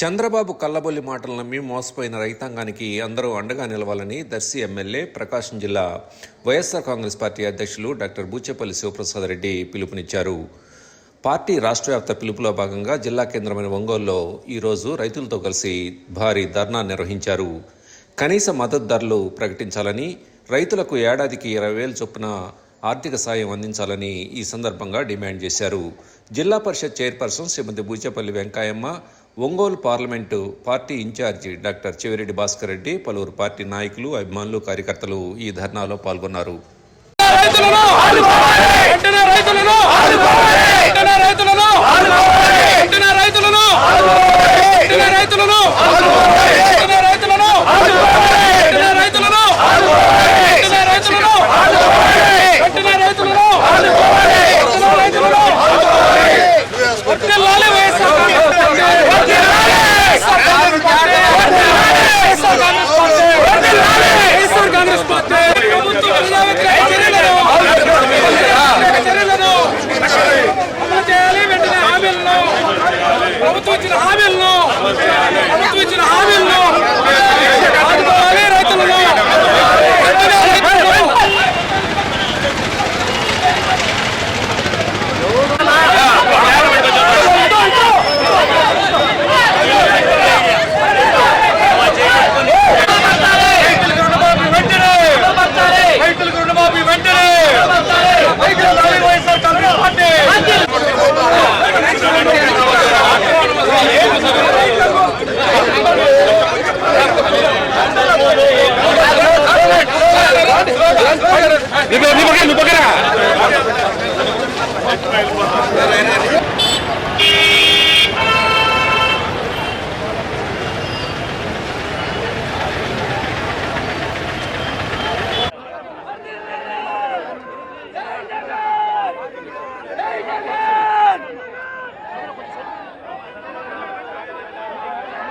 Chandrababu కల్లబొల్లి మాటలు నమ్మి మోసపోయిన రైతాంగానికి అందరూ అండగా నిలవాలని దర్శి ఎమ్మెల్యే ప్రకాశం జిల్లా వైఎస్ఆర్ కాంగ్రెస్ పార్టీ అధ్యక్షులు డాక్టర్ బూచేపల్లి శివప్రసాద్ రెడ్డి పిలుపునిచ్చారు. పార్టీ రాష్ట్ర వ్యాప్త పిలుపులో భాగంగా జిల్లా కేంద్రమైన ఒంగోలులో ఈరోజు రైతులతో కలిసి భారీ ధర్నా నిర్వహించారు. కనీస మద్దతు ధరలు ప్రకటించాలని రైతులకు ఏడాదికి ఇరవై వేలు చొప్పున ఆర్థిక సాయం అందించాలని ఈ సందర్భంగా డిమాండ్ చేశారు. జిల్లా parishad chairperson Shrimati Buchepalli Venkayamma Ongole parliament party in charge doctor Chevireddy Bhaskar Reddy పలువురు పార్టీ నాయకులు అభిమానులు కార్యకర్తలు ఈ ధర్నాలో పాల్గొన్నారు. రైతులను నీ పక్కన నీ పక్కన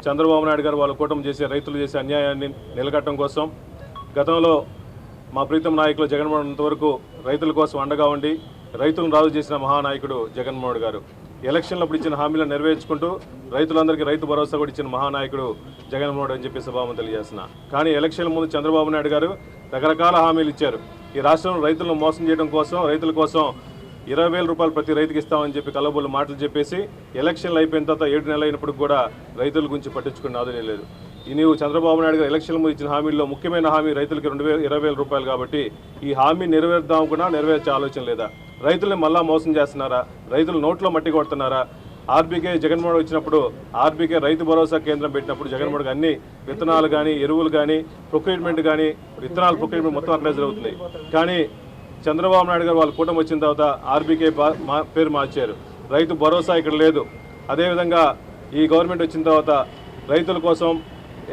చంద్రబాబు నాయుడు గారు వాళ్ళ కూటమి చేసే రైతులు చేసే అన్యాయాన్ని నిలకట్టడం కోసం గతంలో మా ప్రీతం నాయకులు జగన్మోహన్ వరకు రైతుల కోసం అండగా ఉండి రైతులను రాజు చేసిన మహానాయకుడు జగన్మోహన్ గారు. ఎలక్షన్లప్పుడు ఇచ్చిన హామీలను నెరవేర్చుకుంటూ రైతులందరికీ రైతు భరోసా కూడా ఇచ్చిన మహానాయకుడు జగన్మోహన్ అని చెప్పి సభాము తెలియజేసిన కానీ ఎలక్షన్ల ముందు చంద్రబాబు నాయుడు గారు రకరకాల హామీలు ఇచ్చారు. ఈ రాష్ట్రంలో రైతులను మోసం చేయడం కోసం రైతుల కోసం ఇరవై వేల రూపాయలు ప్రతి రైతుకి ఇస్తామని చెప్పి కలబోలు మాటలు చెప్పేసి ఎలక్షన్లు అయిపోయిన తర్వాత ఏడు నెలలు అయినప్పుడు కూడా రైతుల గురించి పట్టించుకుని ఆదునే లేదు. ఈ నీవు చంద్రబాబు నాయుడు గారు ఎలక్షన్ ముందు ఇచ్చిన హామీల్లో ముఖ్యమైన హామీ రైతులకి రెండు వేల ఇరవై వేల రూపాయలు కాబట్టి ఈ హామీ నెరవేర్దాం కూడా నెరవేర్చే ఆలోచన లేదా? రైతుల్ని మళ్ళా మోసం చేస్తున్నారా? రైతులు నోట్లో మట్టి కొడుతున్నారా? ఆర్బీకే జగన్మోహన్ వచ్చినప్పుడు ఆర్బీకే రైతు భరోసా కేంద్రం పెట్టినప్పుడు జగన్మోహన్ అన్ని విత్తనాలు కానీ ఎరువులు కానీ ప్రొక్యూర్మెంట్ కానీ విత్తనాలు ప్రొక్యూర్మెంట్ మొత్తం అట్లే జరుగుతుంది కానీ చంద్రబాబు నాయుడు గారు వాళ్ళ కూటమి వచ్చిన తర్వాత ఆర్బీకే మా పేరు మార్చారు. రైతు భరోసా ఇక్కడ లేదు. అదేవిధంగా ఈ గవర్నమెంట్ వచ్చిన తర్వాత రైతుల కోసం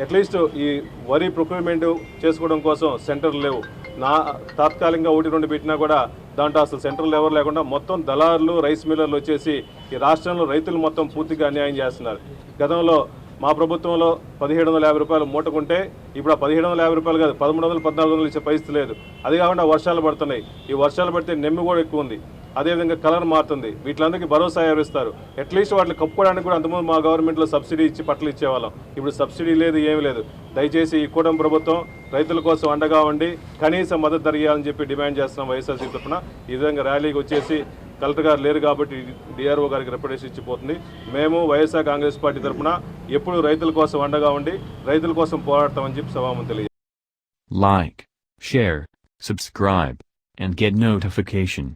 అట్లీస్ట్ ఈ వరి ప్రొక్యూర్మెంట్ చేసుకోవడం కోసం సెంటర్లు లేవు. నా తాత్కాలికంగా ఒకటి రెండు పెట్టినా కూడా దాంట్లో అసలు సెంటర్లు ఎవరు లేకుండా మొత్తం దళారులు రైస్ మిల్లర్లు వచ్చేసి ఈ రాష్ట్రంలో రైతులు మొత్తం పూర్తిగా అన్యాయం చేస్తున్నారు. గతంలో మా ప్రభుత్వంలో పదిహేడు వందల యాభై రూపాయలు మూటకుంటే ఇప్పుడు ఆ పదిహేడు వందల యాభై రూపాయలు కాదు పదమూడు వందలు పద్నాలుగు వందలు ఇచ్చే పరిస్థితి లేదు. అది కాకుండా వర్షాలు పడుతున్నాయి. ఈ వర్షాలు పడితే నెమ్మి కూడా ఎక్కువ ఉంది. అదేవిధంగా కలర్ మారుతుంది. వీటిలందరికీ భరోసా ఎవరిస్తారు? అట్లీస్ట్ వాటిని కప్పుకోవడానికి కూడా అంతకుముందు మా గవర్నమెంట్లో సబ్సిడీ ఇచ్చి పట్టలు ఇచ్చేవాళ్ళం. ఇప్పుడు సబ్సిడీ లేదు ఏమీ లేదు. దయచేసి ఈ కూటమి ప్రభుత్వం రైతుల కోసం అండగా ఉండి కనీస మద్దతు ధర ఇవ్వాలని చెప్పి డిమాండ్ చేస్తున్నాం వైఎస్ఆర్సీ తరఫున. ఈ విధంగా ర్యాలీకి వచ్చేసి కలెక్టర్ గారు లేరు కాబట్టి డిఆర్ఓ గారికి రిప్రజెంటేషన్ ఇచ్చిపోతుంది. మేము వైఎస్ఆర్ కాంగ్రెస్ పార్టీ తరఫున ఎప్పుడు రైతుల కోసం అండగా ఉండి రైతుల కోసం పోరాడతామని చెప్పి సభాము తెలియ like share subscribe and get notification